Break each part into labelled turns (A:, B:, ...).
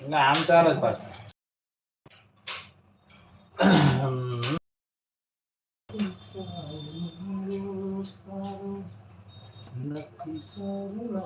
A: આમ ચાલે જ પાછું હમ. નથી સારું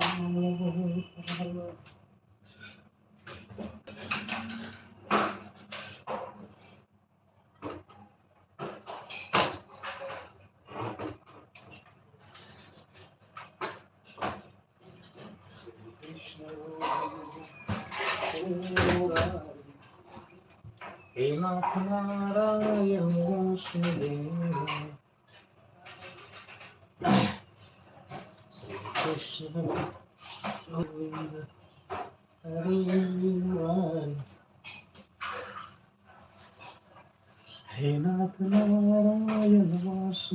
A: હે નાથ નારાયણ વાસુદેવ શ્રી કૃષ્ણ ગોવિંદ હરિ હરિ. હે નાથ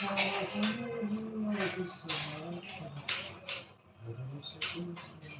A: Thank you.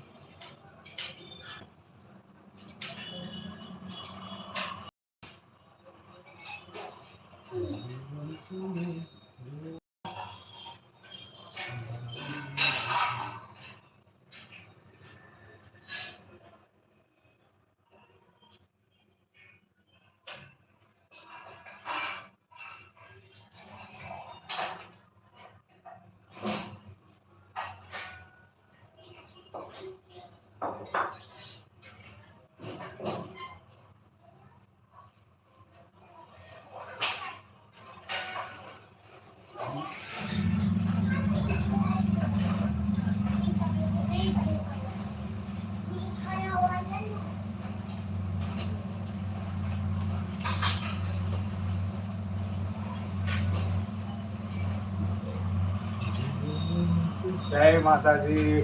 A: જય માતાજી.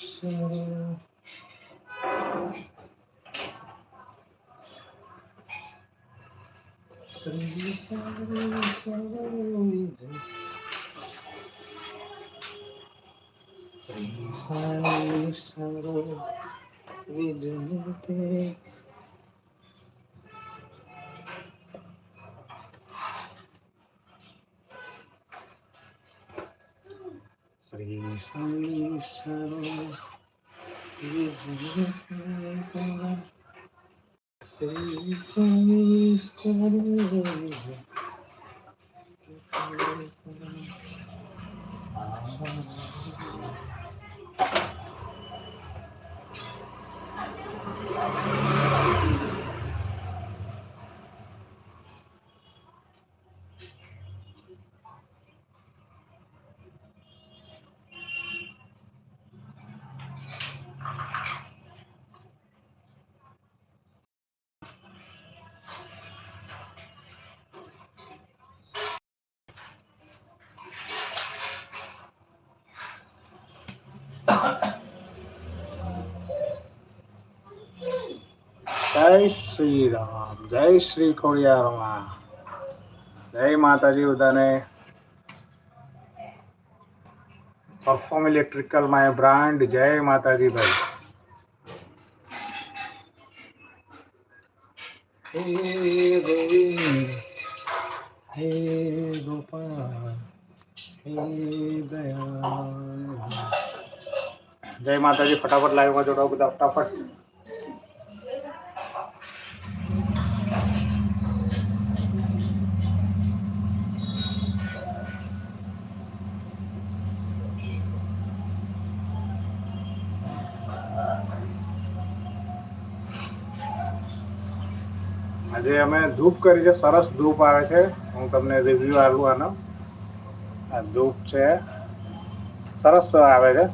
A: શ્રી સાઈ શ્રી સાઈ સરો વિજયતે શ્રી સાઈ સરો વિજયતે શ્રી સાઈ સરો જય શ્રી રામ જય શ્રી ખોડિયારમાં જય માતાજી બધાને પરફોર્મ ઇલેક્ટ્રિકલ માય બ્રાન્ડ જય માતાજી ભાઈ હે ગોવિંદ હે ગોપાલ હે દયાળ જય માતાજી ફટાફટ લાઈવમાં જોડાઓ બધા ફટાફટ આજે અમે ધૂપ કરી છે, સરસ ધૂપ આવે છે. હું તમને રિવ્યુ આપું આનો. આ ધૂપ છે. સરસ આવે છે.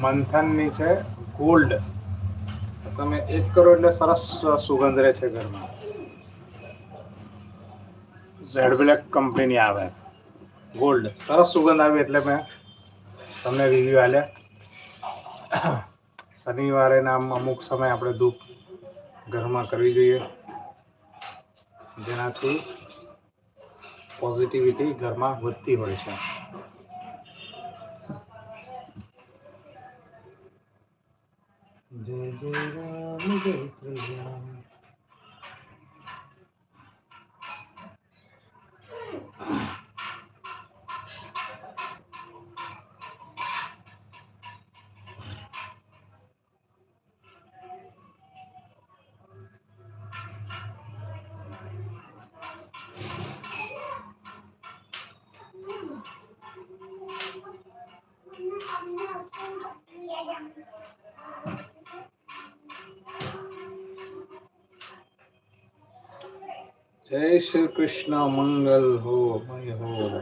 A: મંથનની છે, ગોલ્ડ. તમે એક કરો એટલે સરસ સુગંધ રહે છે ઘરમાં. ઝેડ બ્લેક કંપનીની આવે. ગોલ્ડ. સરસ સુગંધ આવી એટલે મેં તમને રિવ્યુ આલ્યા શનિવારે નામ અમુક સમય આપણે ધૂપ ઘરમાં કરવી જોઈએ. જેનાથી પોઝિટિવિટી ઘરમાં વધતી હોય છે. જય જય રામ જય શ્રી રામ. જય શ્રી કૃષ્ણ, મંગલ હો હો.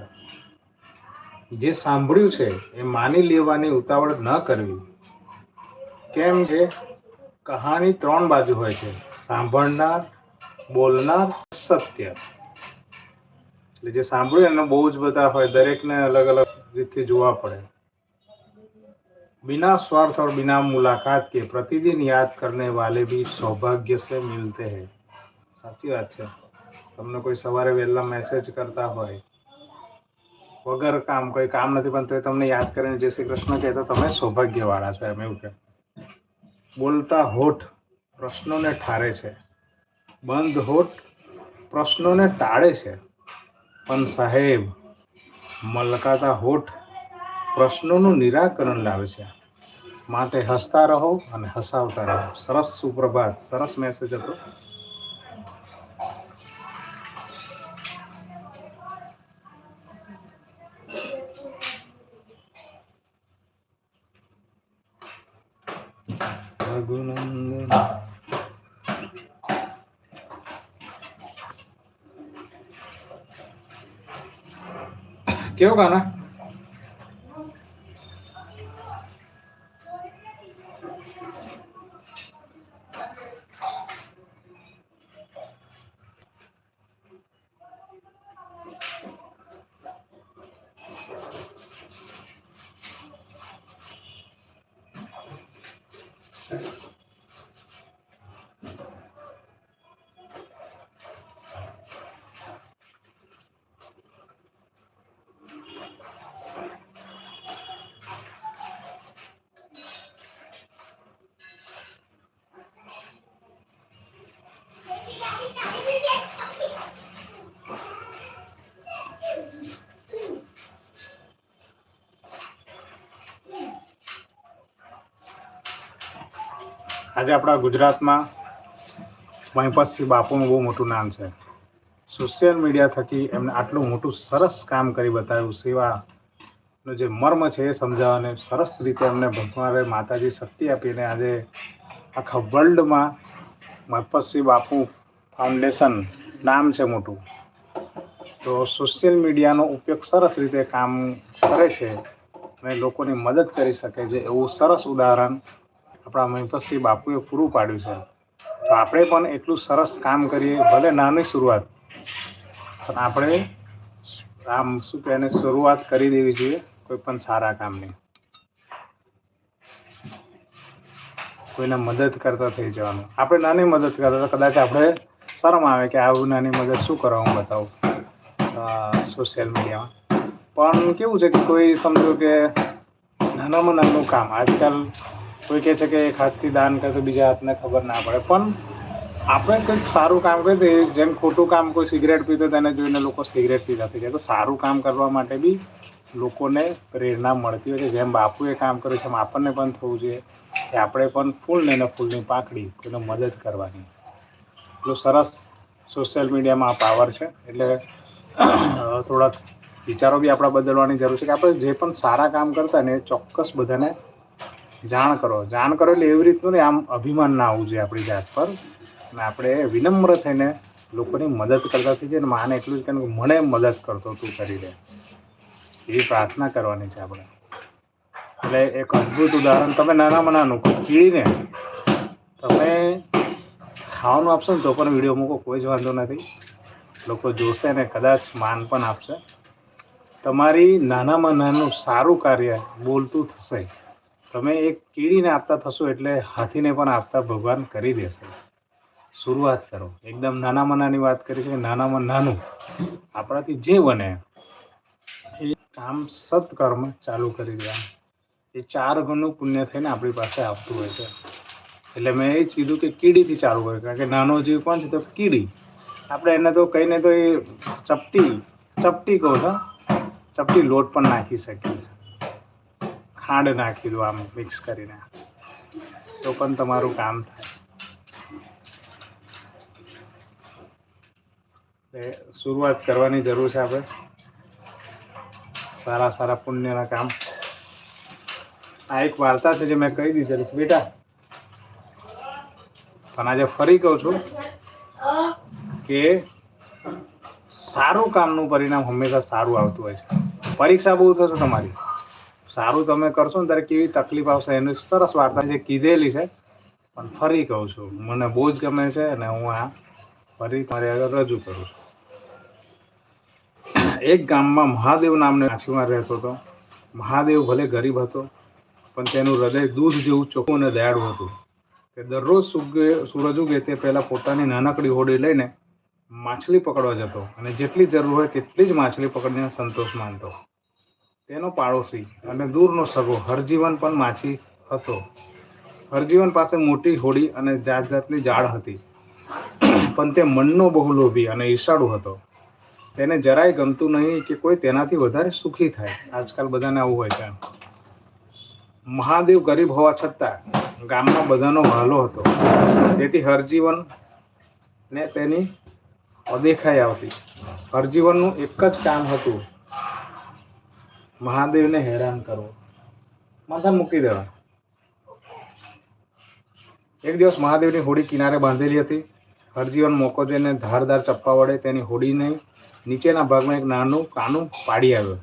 A: જે સાંભળ્યું છે, એ માની લેવાની ઉતાવળ ન કરવી. કેમ છે? કહાની ત્રણ બાજુ હોય છે. સાંભળનાર, બોલનાર, સત્ય. એટલે જે સાંભળ્યું, એને બહુ જ બધા હોય, દરેકને અલગ અલગ રીતથી જોવા પડે. बिना स्वार्थ और बिना मुलाकात के प्रतिदिन याद करने वाले भी सौभाग्य से मिलते हैं સાચી વાત છે તમને કોઈ સવારે વહેલા મેસેજ કરતા હોય વગર કામ કોઈ કામ નથી પણ તોય તમને યાદ કરીને જય શ્રી કૃષ્ણ કહેતા તમે સૌભાગ્યવાળા છો એમ એવું કે બોલતા હોઠ પ્રશ્નોને ઠારે છે બંધ હોઠ પ્રશ્નોને ટાળે છે પણ સાહેબ મલકાતા હોઠ પ્રશ્નોનું નિરાકરણ લાવે છે. માટે હસતા રહો અને હસાવતા રહો. સરસ સુપ્રભાત. સરસ મેસેજ હતો. કેવું ગાના? આજે આપણા ગુજરાતમાં મહિપતસિંહ બાપુનું બહુ મોટું નામ છે. સોશિયલ મીડિયા થકી એમને આટલું મોટું સરસ કામ કરી બતાવ્યું, સેવાનો જે મર્મ છે એ સમજાવવાને સરસ રીતે એમને ભગવાને માતાજી શક્તિ આપીને આજે આખા વર્લ્ડમાં મહિપતસિંહ બાપુ ફાઉન્ડેશન નામ છે મોટું. તો સોશિયલ મીડિયાનો ઉપયોગ સરસ રીતે કામ કરે છે અને લોકોની મદદ કરી શકે છે. એવું સરસ ઉદાહરણ આપણા મહિપતસિંહ બાપુએ પૂરું પાડ્યું છે. તો આપણે પણ એટલું સરસ કામ કરીએ, ભલે નાની શરૂઆત. પણ આપણે આમ શું કહે શરૂઆત કરી દેવી જોઈએ, કોઈ પણ સારા કામની. કોઈને મદદ કરતા થઈ જવાનું. આપણે નાની મદદ કરતા કદાચ આપણે શરમ આવે કે આવું નાની મદદ શું કરવા, હું બતાવું સોશિયલ મીડિયામાં પણ કેવું છે કે કોઈ સમજો કે નાનામાં નાનું કામ, આજકાલ કોઈ કહે છે કે એક હાથથી દાન કરે તો બીજા હાથને ખબર ના પડે. પણ આપણે કંઈક સારું કામ કરીએ તો જેમ ખોટું કામ કોઈ સિગરેટ પીતો તેને જોઈને લોકો સિગરેટ પીતા થઈ જાય. તો સારું કામ કરવા માટે બી લોકોને પ્રેરણા મળતી હોય છે. જેમ બાપુએ કામ કર્યું છે, એમ આપણને પણ થવું જોઈએ કે આપણે પણ ફૂલ ને ફૂલની પાકડી કોઈને મદદ કરવાની. એટલું સરસ સોશિયલ મીડિયામાં પાવર છે. એટલે થોડાક વિચારો બી આપણા બદલવાની જરૂર છે કે આપણે જે પણ સારા કામ કરતા ને એ ચોક્કસ બધાને જાણ કરો. જાણ કરો એટલે એવી રીતનું ને આમ અભિમાન ના આવવું જોઈએ આપણી જાત પર. અને આપણે વિનમ્ર થઈને લોકોની મદદ કરતા થઈ જાય ને માને એટલું જ કહે કે મને મદદ કરતો તું કરી દે એવી પ્રાર્થના કરવાની છે આપણે. એટલે એક અદ્ભુત ઉદાહરણ તમે નાનામાં નાનું કીડીને તમે ખાવાનું આપશો ને તો પણ વીડિયો મૂકો, કોઈ જ વાંધો નથી. લોકો જોશે ને કદાચ માન પણ આપશે. તમારી નાનામાં નાનું સારું કાર્ય બોલતું થશે. તમે એક કીડીને આપતા થશો એટલે હાથીને પણ આપતા ભગવાન કરી દેશે. શરૂઆત કરો. એકદમ નાનામાં નાની વાત કરી છે, નાનામાં નાનું. આપણાથી જે બને, એ કામ સત્કર્મ ચાલુ કરી દેવાનું. એ ચાર ગણનું પુણ્ય થઈને આપણી પાસે આવતું હોય છે. એટલે મેં એ જ કીધું કે કીડીથી ચાલુ કર્યું કારણ કે નાનો જીવ પણ છે? તો કીડી. આપણે એને તો કહીને તો એ ચપટી ચપટી કહો છો? ચપટી લોટ પણ નાખી શકીએ છીએ. ખાંડ નાખી દો આમ મિક્સ કરીને. તો પણ તમારું કામ થાય. શરૂઆત કરવાની જરૂર છે આપણે. સારા સારા પુણ્યના કામ. આ એક વાર્તા છે જે મેં કહી દીધેલી છે. બેટા, પણ આજે ફરી કહું છું કે સારું કામનું પરિણામ હંમેશા સારું આવતું હોય છે. પરીક્ષા બહુ થશે તમારી. સારું તમે કરશો ને, ત્યારે કેવી તકલીફ આવશે? એની સરસ વાર્તા જે કીધેલી છે, પણ ફરી કહું છું, મને બહુ જ ગમે છે અને હું આ ફરી તમારી આગળ રજૂ કરું છું. એક ગામમાં મહાદેવ નામને માછીમાર રહેતો હતો. મહાદેવ ભલે ગરીબ હતો, પણ તેનું હૃદય દૂધ જેવું ચોખ્ખું અને દયાળું હતું તે દરરોજ સુગે સૂરજ ઉગે તે પહેલાં પોતાની નાનકડી હોડી લઈને માછલી પકડવા જતો અને જેટલી જરૂર હોય તેટલી જ માછલી પકડીને સંતોષ માનતો. તેનો પાડોશી અને દૂરનો સગો હરજીવન પણ માછી હતો. હરજીવન પાસે મોટી હોડી અને જાત જાતની જાળ હતી. પણ તે મનનો બહુ લોભી અને ઈર્ષાળુ હતો. તેને જરાય ગમતું નહીં કે કોઈ તેનાથી વધારે સુખી થાય. આજકાલ બધાને આવું હોય છે મહાદેવ ગરીબ હોવા છતાં ગામમાં બધાનો વહાલો હતો. તેથી હરજીવન ને તેની અદેખાઈ આવતી. હરજીવનનું એક જ કામ હતું મહાદેવને હેરાન કરવો માથા મૂકી દેવા. એક દિવસ મહાદેવની હોડી કિનારે બાંધેલી હતી. હરજીવન મોકો જઈને ધારદાર ચપ્પા વડે તેની હોડીને નીચેના ભાગમાં એક નાનું કાનું પાડી આવ્યો,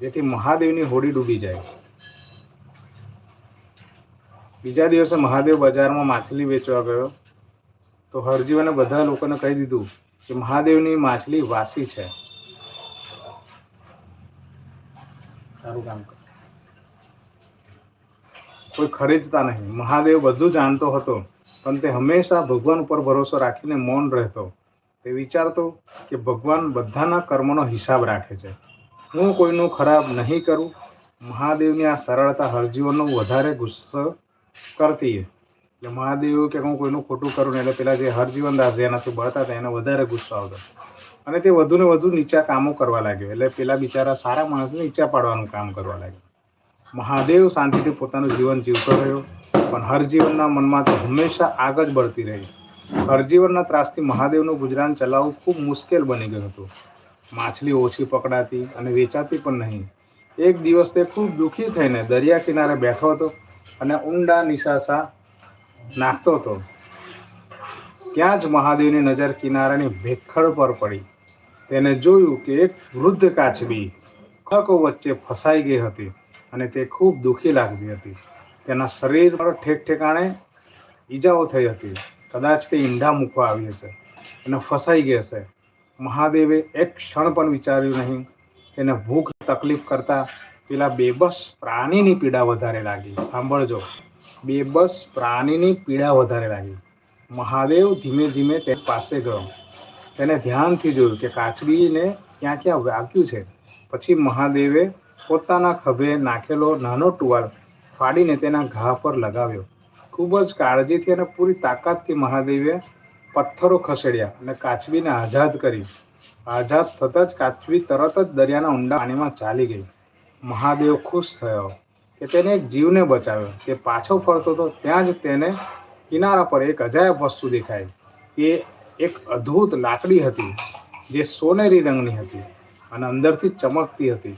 A: જેથી મહાદેવની હોડી ડૂબી જાય. બીજા દિવસે મહાદેવ બજારમાં માછલી વેચવા ગયો. તો હરજીવને બધા લોકોને કહી દીધું કે મહાદેવની માછલી વાસી છે. સારું કામ કર. કોઈ ખરીદતા નહીં. મહાદેવ બધું જાણતો હતો, પણ તે હંમેશા ભગવાન ઉપર ભરોસો રાખીને મૌન રહેતો. તે વિચારતો કે ભગવાન બધાના કર્મનો હિસાબ રાખે છે. હું કોઈનું ખરાબ નહીં કરું. મહાદેવની આ સરળતા હરજીવનનો વધારે ગુસ્સો કરતી એટલે મહાદેવ કે હું કોઈનું ખોટું કરું ને એટલે પેલા જે હરજીવનદાસ જેનાથી બળતા હતા, એને વધારે ગુસ્સો આવતો. અને તે વધુ ને વધુ નીચા કામો કરવા લાગ્યો. એટલે પેલા બિચારા સારા માણસને નીચા પાડવાનું કામ કરવા લાગ્યો. મહાદેવ શાંતિથી પોતાનું જીવન જીવતો રહ્યો. પણ હરજીવનના મનમાં તો હંમેશા આગ જ બળતી રહી. હરજીવનના ત્રાસથી મહાદેવનું ગુજરાન ચલાવવું ખૂબ મુશ્કેલ બની ગયું હતું. માછલી ઓછી પકડાતી અને વેચાતી પણ નહીં. એક દિવસ તે ખૂબ દુઃખી થઈને દરિયા કિનારે બેઠો હતો અને ઊંડા નિશાસા નાખતો હતો. ત્યાં જ મહાદેવની નજર કિનારાની ભેખડ પર પડી. તેને જોયું કે એક વૃદ્ધ કાચબી ખકો વચ્ચે ફસાઈ ગઈ હતી અને તે ખૂબ દુઃખી લાગતી હતી. તેના શરીર પર ઠેક ઠેકાણે ઈજાઓ થઈ હતી. કદાચ તે ઈંડા મૂકવા આવી હશે અને ફસાઈ ગઈ હશે. મહાદેવે એક ક્ષણ પણ વિચાર્યું નહીં. તેને ભૂખ તકલીફ કરતા પેલા બેબસ પ્રાણીની પીડા વધારે લાગી. સાંભળજો. બેબસ પ્રાણીની પીડા વધારે લાગી. મહાદેવ ધીમે ધીમે તે પાસે ગયો. તેને ધ્યાનથી જોયું કે કાચબીને ક્યાં ક્યાં વાગ્યું છે. પછી મહાદેવે પોતાના ખભે નાખેલો નાનો ટુવાલ ફાડીને તેના ઘા પર લગાવ્યો. ખૂબ જ કાળજીથી અને પૂરી તાકાતથી મહાદેવે પથ્થરો ખસેડ્યા અને કાચબીને આઝાદ કરી. આઝાદ થતાં જ કાચબી તરત જ દરિયાના ઊંડા પાણીમાં ચાલી ગઈ. મહાદેવ ખુશ થયો કે તેને એક જીવને બચાવ્યો. તે પાછો ફરતો હતો ત્યાં જ તેને કિનારા પર એક અજાયબ વસ્તુ દેખાય એ એક અદ્ભુત લાકડી હતી, જે સોનેરી રંગની હતી અને અંદરથી ચમકતી હતી.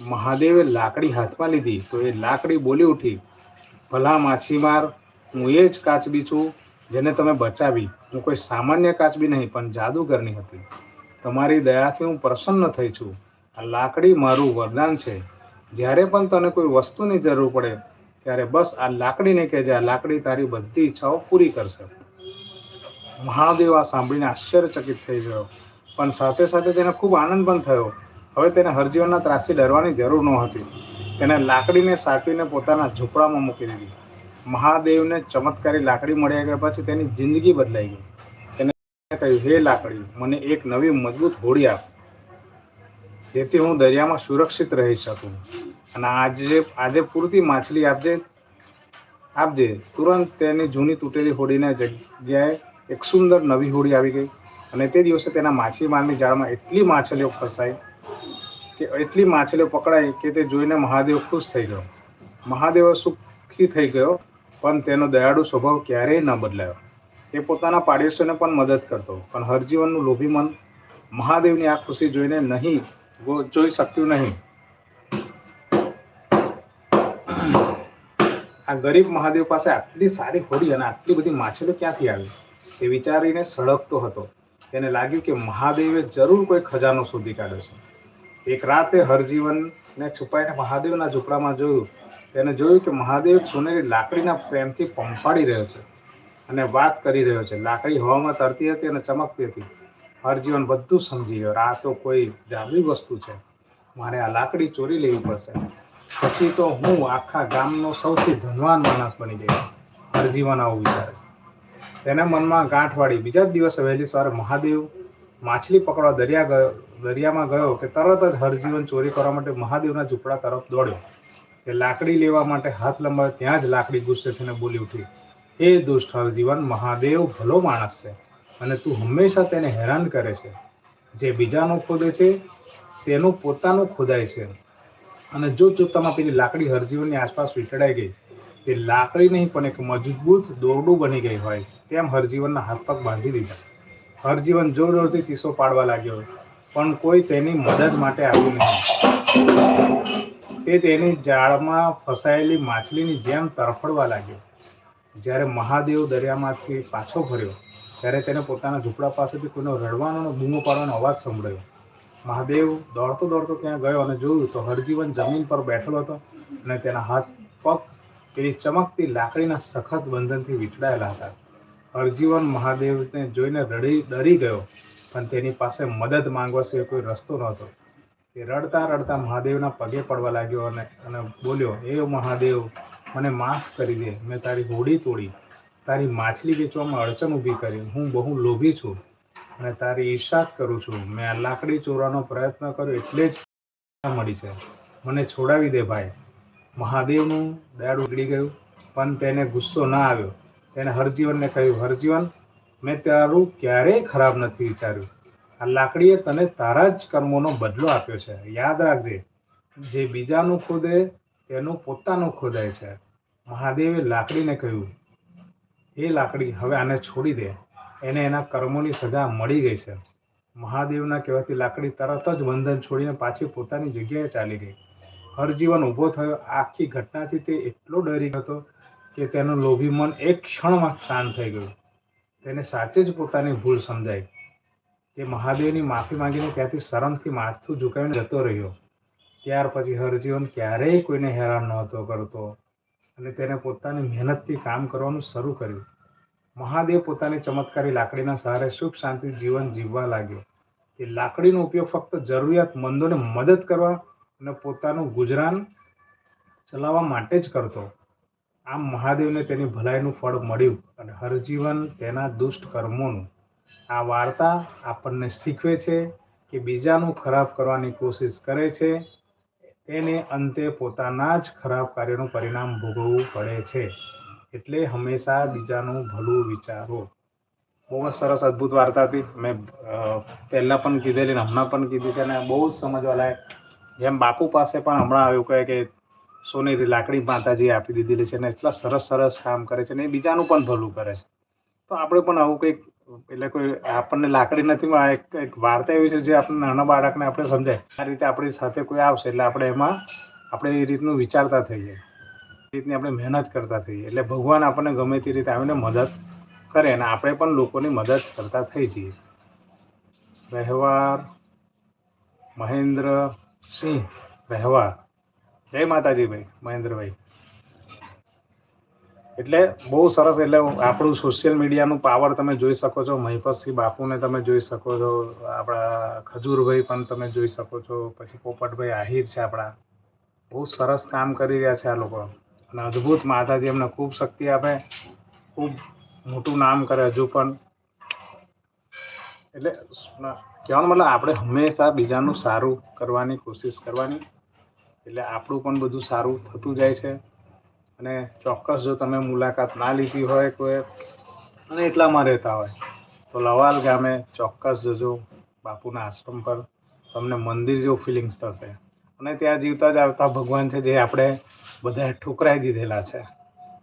A: મહાદેવે લાકડી હાથમાં લીધી તો એ લાકડી બોલી ઉઠી, ભલા માછીમાર હું એ જ કાચબી છું જેને તમે બચાવી. હું કોઈ સામાન્ય કાચબી નહીં, પણ જાદુગરની હતી. તમારી દયાથી હું પ્રસન્ન થઈ છું. આ લાકડી મારું વરદાન છે. જ્યારે પણ તને કોઈ વસ્તુની જરૂર પડે ત્યારે બસ આ લાકડીને કહેજે આ લાકડી તારી બધી ઈચ્છાઓ પૂરી કરશે. મહાદેવ આ સાંભળીને આશ્ચર્યચકિત થઈ ગયો. પણ સાથે સાથે તેને ખૂબ આનંદ પણ થયો. હવે તેને હરજીવનના ત્રાસથી ડરવાની જરૂર નહોતી. તેને લાકડીને સાચવીને પોતાના ઝૂંપડામાં મૂકી દીધી. મહાદેવને ચમત્કારી લાકડી મળ્યા ગયા પછી તેની જિંદગી બદલાઈ ગઈ. તેને કહ્યું, હે લાકડી, મને એક નવી મજબૂત હોડી આપ. જેથી હું દરિયામાં સુરક્ષિત રહી શકું. અને આજે આજે પૂરતી માછલી આપજે આપજે. તુરંત તેની જૂની તૂટેલી હોડીને જગ્યાએ એક સુંદર નવી હોડી આવી ગઈ. અને તે દિવસે તેના માછીમારની જાળમાં એટલી માછલીઓ ફસાઈ કે, એટલી માછલીઓ પકડાઈ કે તે જોઈને મહાદેવ ખુશ થઈ ગયો. મહાદેવ સુખી થઈ ગયો, પણ તેનો દયાળુ સ્વભાવ ક્યારેય ન બદલાયો. તે પોતાના પાડોશીઓને પણ મદદ કરતો, પણ હરજીવનનું લોભી મન મહાદેવની આ ખુશી જોઈને નહીં જોઈ શક્યું નહીં આ ગરીબ મહાદેવ પાસે આટલી સારી હોડી અને આટલી બધી માછલીઓ ક્યાંથી આવી? તે વિચારીને સળગતો હતો. તેને લાગ્યું કે મહાદેવે જરૂર કોઈ ખજાનો શોધી કાઢ્યો છે. એક રાતે હરજીવનને છુપાઈને મહાદેવના ઝૂંપડામાં જોયું. તેને જોયું કે મહાદેવ સોનેરી લાકડીના પ્રેમથી પંપાડી રહ્યો છે અને વાત કરી રહ્યો છે. લાકડી હવામાં તરતી હતી અને ચમકતી હતી. હરજીવન બધું સમજી ગયો આ તો કોઈ જાદુઈ વસ્તુ છે. મારે આ લાકડી ચોરી લેવી પડશે. પછી તો હું આખા ગામનો સૌથી ધનવાન માણસ બની જઈશ. હરજીવન આવું વિચારે તેના મનમાં ગાંઠ વાળી બીજા જ દિવસે વહેલી સવારે મહાદેવ માછલી પકડવા દરિયા ગયો, દરિયામાં ગયો કે તરત જ હરજીવન ચોરી કરવા માટે મહાદેવના ઝૂંપડા તરફ દોડ્યો. કે લાકડી લેવા માટે હાથ લંબાવ્યો ત્યાં જ લાકડી ગુસ્સે થઈને બોલી ઉઠી. એ દુષ્ટ હરજીવન મહાદેવ ભલો માણસ છે. અને તું હંમેશા તેને હેરાન કરે છે. જે બીજાનું ખોદે છે, તેનું પોતાનું ખોદાય છે. અને જો ચૂતામાં પેલી લાકડી હરજીવનની આસપાસ વીંટળાઈ ગઈ, તે લાકડી નહીં, પણ એક મજબૂત દોરડું બની ગઈ હોય, તેમ હરજીવનના હાથ પગ બાંધી દીધા. હરજીવન જોર જોરથી ચીસો પાડવા લાગ્યો, પણ કોઈ તેની મદદ માટે આવ્યું નહીં. તે તેની જાળમાં ફસાયેલી માછલીની જેમ તરફડવા લાગ્યો. જ્યારે મહાદેવ દરિયામાંથી પાછો ફર્યો ત્યારે તેને પોતાના ઝૂંપડા પાસેથી કોઈનો રડવાનો અને બૂમો પાડવાનો અવાજ સંભળાયો. મહાદેવ દોડતો દોડતો ત્યાં ગયો અને જોયું તો હરજીવન જમીન પર બેઠેલો હતો અને તેના હાથ પગ પેલી ચમકતી લાકડીના સખત બંધનથી વીંટળાયેલા હતા. હરજીવન મહાદેવને જોઈને રડી, ડરી ગયો, પણ તેની પાસે મદદ માંગવા સિવાય કોઈ રસ્તો નહોતો. તે રડતા રડતા મહાદેવના પગે પડવા લાગ્યો અને અને બોલ્યો એ મહાદેવ, મને માફ કરી દે, મેં તારી હોડી તોડી. તારી માછલી વેચવામાં અડચણ ઊભી કરી. હું બહુ લોભી છું અને તારી ઈર્ષાદ કરું છું. મેં આ લાકડી ચોરવાનો પ્રયત્ન કર્યો એટલે જ મળી છે. મને છોડાવી દે ભાઈ. મહાદેવનું દાડ ઉગડી ગયું, પણ તેને ગુસ્સો ના આવ્યો. તેને હરજીવનને કહ્યું, હરજીવન, મેં તારું ક્યારેય ખરાબ નથી વિચાર્યું. આ લાકડીએ તને તારા જ કર્મોનો બદલો આપ્યો છે. યાદ રાખજે, જે બીજાનું ખોદે તેનું પોતાનું ખોદાય છે. મહાદેવે લાકડીને કહ્યું એ લાકડી હવે આને છોડી દે. એને એના કર્મોની સજા મળી ગઈ છે. મહાદેવના કહેવાથી લાકડી તરત જ બંધન છોડીને પાછી પોતાની જગ્યાએ ચાલી ગઈ. હરજીવન ઊભો થયો. આખી ઘટનાથી તે એટલો ડરી ગયો કે તેનું લોભી મન એક ક્ષણમાં શાંત થઈ ગયું. તેને સાચે જ પોતાની ભૂલ સમજાઈ. તે મહાદેવની માફી માંગીને ત્યાંથી શરમથી માથું ઝુકાવીને જતો રહ્યો. ત્યાર પછી હરજીવન ક્યારેય કોઈને હેરાન નહોતો કરતો. અને તેને પોતાની મહેનતથી કામ કરવાનું શરૂ કર્યું. મહાદેવ પોતાની ચમત્કારી લાકડીના સહારે સુખ શાંતિ જીવન જીવવા લાગ્યો. તે લાકડીનો ઉપયોગ ફક્ત જરૂરિયાતમંદોને મદદ કરવા અને પોતાનું ગુજરાન ચલાવવા માટે જ કરતો. આમ મહાદેવને તેની ભલાઈનું ફળ મળ્યું અને હરજીવન તેના દુષ્ટ કર્મોનું. આ વાર્તા આપણને શીખવે છે કે બીજાનું ખરાબ કરવાની કોશિશ કરે છે તેને અંતે પોતાના જ ખરાબ કાર્યનું પરિણામ ભોગવવું પડે છે. એટલે હંમેશા બીજાનું ભલું વિચારો. બહુ જ સરસ અદ્ભુત વાર્તા હતી. મેં પહેલાં પણ કીધેલી ને હમણાં પણ કીધી છે અને બહુ જ સમજવા લાયક. જેમ બાપુ પાસે પણ હમણાં આવ્યું કહે કે સોનેરી લાકડી માતાજી આપી દીધેલી છે ને એટલા સરસ સરસ કામ કરે છે ને એ બીજાનું પણ ભલું કરે છે. તો આપણે પણ આવું કંઈક એટલે કોઈ આપણને લાકડી નથી, પણ એક એક વાર્તા એવી છે જે આપણે નાના બાળકને આપણે સમજાય. આ રીતે આપણી સાથે કોઈ આવશે એટલે આપણે એમાં, આપણે એ રીતનું વિચારતા થઈએ. એ રીતની આપણે મહેનત કરતા થઈએ. એટલે ભગવાન આપણને ગમે તે રીતે આવીને મદદ કરે અને આપણે પણ લોકોની મદદ કરતા થઈ જઈએ. રહેવાર મહેન્દ્ર સિંહ રહેવાર જય માતાજી ભાઈ, મહેન્દ્રભાઈ. એટલે બહુ સરસ, એટલે આપણું સોશિયલ મીડિયાનું પાવર તમે જોઈ શકો છો. મહિપતસિંહ બાપુને તમે જોઈ શકો છો. આપણા ખજૂરભાઈ પણ તમે જોઈ શકો છો. પછી પોપટભાઈ આહિર છે આપણા. બહુ સરસ કામ કરી રહ્યા છે આ લોકો. અને અદ્ભુત માતાજી એમને ખૂબ શક્તિ આપે. ખૂબ મોટું નામ કરે હજુ પણ. એટલે કહેવાનું મતલબ આપણે હંમેશા બીજાનું સારું કરવાની કોશિશ કરવાની. એટલે આપણું પણ બધું સારું થતું જાય છે. અને ચોક્કસ જો તમે મુલાકાત ના લીધી હોય કોઈ અને એટલામાં રહેતા હોય, તો લવાલ ગામે ચોક્કસ જજો બાપુના આશ્રમ પર તમને મંદિર જેવું ફિલિંગ્સ થશે. અને ત્યાં જીવતા જ આવતા ભગવાન છે જે આપણે બધાએ ઠુકરાઈ દીધેલા છે.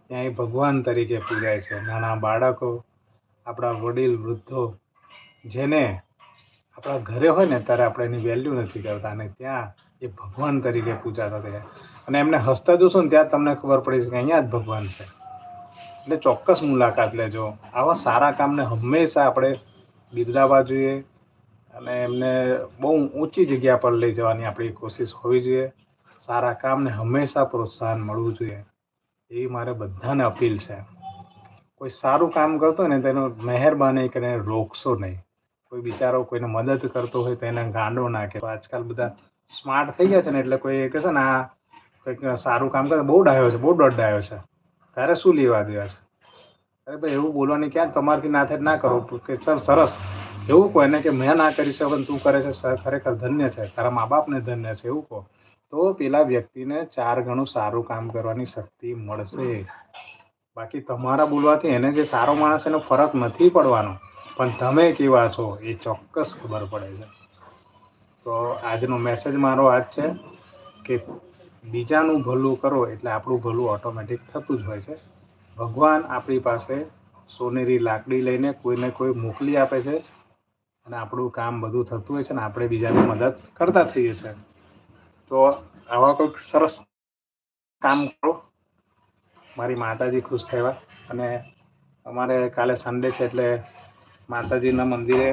A: ત્યાં એ ભગવાન તરીકે પૂજાય છે. નાના બાળકો, આપણા વડીલ, વૃદ્ધો, જેને આપણા ઘરે હોય ને, ત્યારે આપણે એની વેલ્યુ નથી કરતા. અને ત્યાં એ ભગવાન તરીકે પૂજાતા થયા અને એમને હસતા જોશો ને ત્યાં તમને ખબર પડી કે અહીંયા જ ભગવાન છે. એટલે ચોક્કસ મુલાકાત લેજો. આવા સારા કામને હંમેશા આપણે બિરદાવવા જોઈએ અને એમને બહુ ઊંચી જગ્યા પર લઈ જવાની આપણી કોશિશ હોવી જોઈએ. સારા કામને હંમેશા પ્રોત્સાહન મળવું જોઈએ. એવી મારે બધાને અપીલ છે. કોઈ સારું કામ કરતો હોય ને તેનો મહેરબાની કરીને રોકશો નહીં. કોઈ બિચારો કોઈને મદદ કરતો હોય તો એને ગાંડો નાખે. આજકાલ બધા સ્માર્ટ થઈ ગયા છે ને એટલે કોઈ કહે છે ને, આ કંઈક સારું કામ કરે, બહુ ડાયો છે, બહુ દોઢ ડાયો છે. તારે શું લેવા દેવા છે? અરે ભાઈ, એવું બોલવાની ક્યાં, તમારથી ના થાય, ના કરો. કે સર, સરસ. એવું કહો એને કે, મેં ના કરી છે, પણ તું કરે છે, સર, ખરેખર ધન્ય છે, તારા મા બાપને ધન્ય છે. એવું કહો. તો પેલા વ્યક્તિને ચાર ગણું સારું કામ કરવાની શક્તિ મળશે. બાકી તમારા બોલવાથી એને જે સારો માણસ એનો ફરક નથી પડવાનો. પણ તમે કેવા છો, એ ચોક્કસ ખબર પડે છે. તો આજનો મેસેજ મારો આજ છે કે બીજાનું ભલું કરો એટલે આપણું ભલું ઓટોમેટિક થતું જ હોય છે. ભગવાન આપણી પાસે સોનેરી લાકડી લઈને કોઈને કોઈ મોકલી આપે છે અને આપણું કામ બધું થતું હોય છે ને આપણે બીજાની મદદ કરતા થઈએ છીએ તો આવા કોઈક સરસ કામ કરો. મારી માતાજી ખુશ થયા અને અમારે કાલે સન્ડે છે એટલે માતાજીના મંદિરે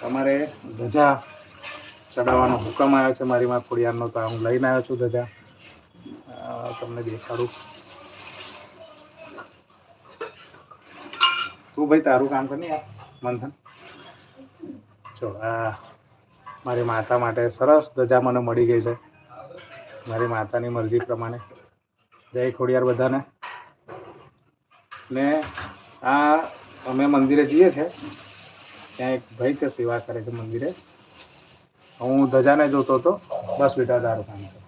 A: તમારે ધજા ચડાવવાનો હુકમ આવ્યો છે મારી માં ખોડિયારનો, તો હું લઈને આવ્યો છું ધજા તમને દેખાડું. તું ભાઈ, તારું કામ કરી યાર, મંથન? જો આ મારી માતા માટે સરસ ધજા મને મળી ગઈ છે. મારી માતાની મરજી પ્રમાણે. જય ખોડિયાર બધાને. ને આ અમે મંદિરે જઈએ છે. ત્યાં એક ભાઈ છે, સેવા કરે છે મંદિરે. હું ધજાને જોતો હતો. બસ બેટા, તારું કામ છે.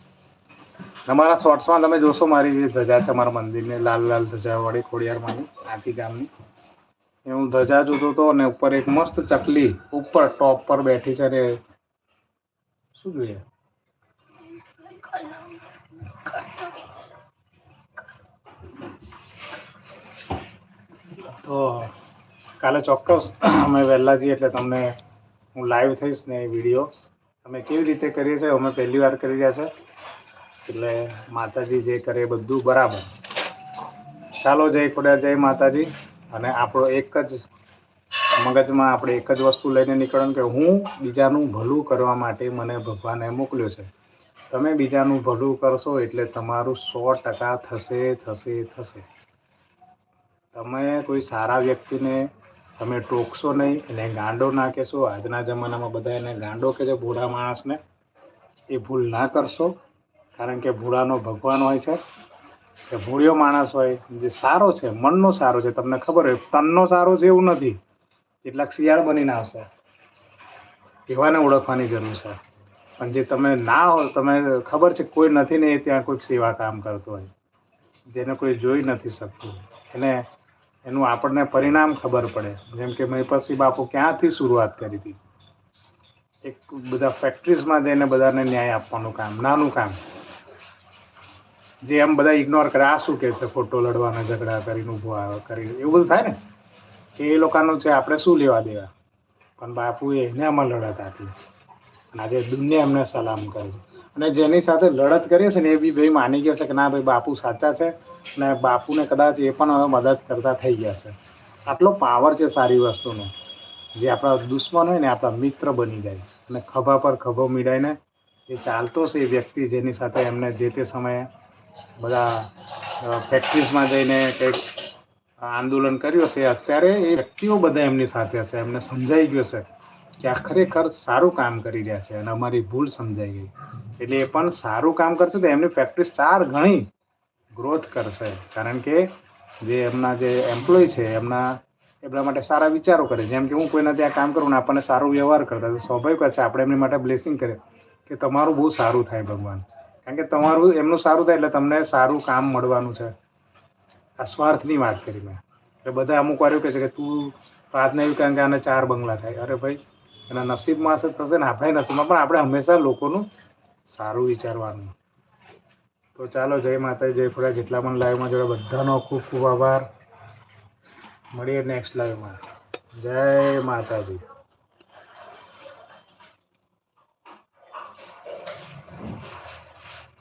A: તમારા શોર્ટ્સમાં તમે જોશો મારી જે ધજા છે મારા મંદિરની લાલ લાલ ધજા વાળી ખોડિયારમાંની, આખી ગામની. એ હું ધજા જોતો હતો અને ઉપર એક મસ્ત ચકલી ઉપર, ટોપ પર બેઠી છે અને શું જોઈએ? તો કાલે ચોક્કસ અમે વહેલા જઈએ એટલે તમને હું લાઈવ થઈશ ને વીડિયો અમે કેવી રીતે કરીએ છીએ? અમે પહેલી વાર કરી રહ્યા છે. એટલે માતાજી જે કરે બધું બરાબર. ચાલો, જય ખોડા જય માતાજી. અને આપણો એક જ મગજમાં આપણે એક જ વસ્તુ લઈને નીકળવાનું કે હું બીજાનું ભલું કરવા માટે મને ભગવાને મોકલ્યો છે. તમે બીજાનું ભલું કરશો એટલે તમારું સો ટકા થશે થશે થશે. તમે કોઈ સારા વ્યક્તિને તમે ટોકશો નહીં, એને ગાંડો ના કહેશો. આજના જમાનામાં બધા એને ગાંડો કે છે બુઢા માણસને. એ ભૂલ ના કરશો, કારણ કે ભૂડાનો ભગવાન હોય છે. કે ભૂળ્યો માણસ હોય, જે સારો છે, મનનો સારો છે. તમને ખબર હોય, તનનો સારો છે એવું નથી. કેટલાક શિયાળ બનીને આવશે. એવાને ઓળખવાની જરૂર છે. પણ જે તમે ના હો, તમે ખબર છે, કોઈ નથી ને એ ત્યાં કોઈક સેવા કામ કરતો હોય. જેને કોઈ જોઈ નથી શકતું. એને એનું આપણને પરિણામ ખબર પડે. જેમ કે મહિપતસિંહ બાપુ ક્યાંથી શરૂઆત કરી હતી? એક બધા ફેક્ટરીઝમાં જઈને બધાને ન્યાય આપવાનું કામ, નાનું કામ. જે એમ બધા ઇગ્નોર કરે, આ શું કે છે? ખોટો લડવાના ઝઘડા કરીને ઊભો આવે કરીને, એવું બધું થાય ને? કે એ લોકોનું છે, આપણે શું લેવા દેવા? પણ બાપુએ એને આમાં લડત આપી. અને આજે દુનિયા એમને સલામ કરે છે. અને જેની સાથે લડત કરીએ છે ને, એ બી ભાઈ માની ગયો છે કે ના ભાઈ, બાપુ સાચા છે. અને બાપુને કદાચ એ પણ હવે મદદ કરતા થઈ ગયા છે આટલો પાવર છે સારી વસ્તુનો, જે આપણા દુશ્મન હોય ને, આપણા મિત્ર બની જાય. અને ખભા પર ખભો મીડાઈને એ ચાલતો છે એ વ્યક્તિ, જેની સાથે એમને જે તે સમયે બધા ફેક્ટરીઝમાં જઈને કંઈક આંદોલન કર્યું હશે, અત્યારે એ વ્યક્તિઓ બધા એમની સાથે હશે. એમને સમજાઈ ગયું છે કે આ ખરેખર સારું કામ કરી રહ્યા છે અને અમારી ભૂલ સમજાઈ ગઈ. એટલે એ પણ સારું કામ કરશે તો એમની ફેક્ટરી ચાર ગણી ગ્રોથ કરશે. કારણ કે જે એમના જે એમ્પ્લોય છે, એમના એ બધા માટે સારા વિચારો કરે. જેમ કે હું કોઈના ત્યાં કામ કરું ને આપણને સારો વ્યવહાર કરતા, તો સ્વાભાવિક વાત છે, આપણે એમની માટે બ્લેસિંગ કરીએ કે તમારું બહુ સારું થાય ભગવાન. કારણ કે તમારું, એમનું સારું થાય એટલે તમને સારું કામ મળવાનું છે. આ સ્વાર્થની વાત કરી મેં. એટલે બધા અમુક વાર એવું કહે છે કે તું પ્રાર્થના એવી કારણ કે આને ચાર બંગલા થાય. અરે ભાઈ, એના નસીબમાં થશે ને, આપણે નસીબમાં પણ આપણે હંમેશા લોકોનું સારું વિચારવાનું. તો ચાલો, જય માતા જય ફળા જેટલા પણ લાઈવમાં જોડે બધાનો ખૂબ ખૂબ આભાર. મળીએ નેક્સ્ટ લાઈવમાં જય માતાજી.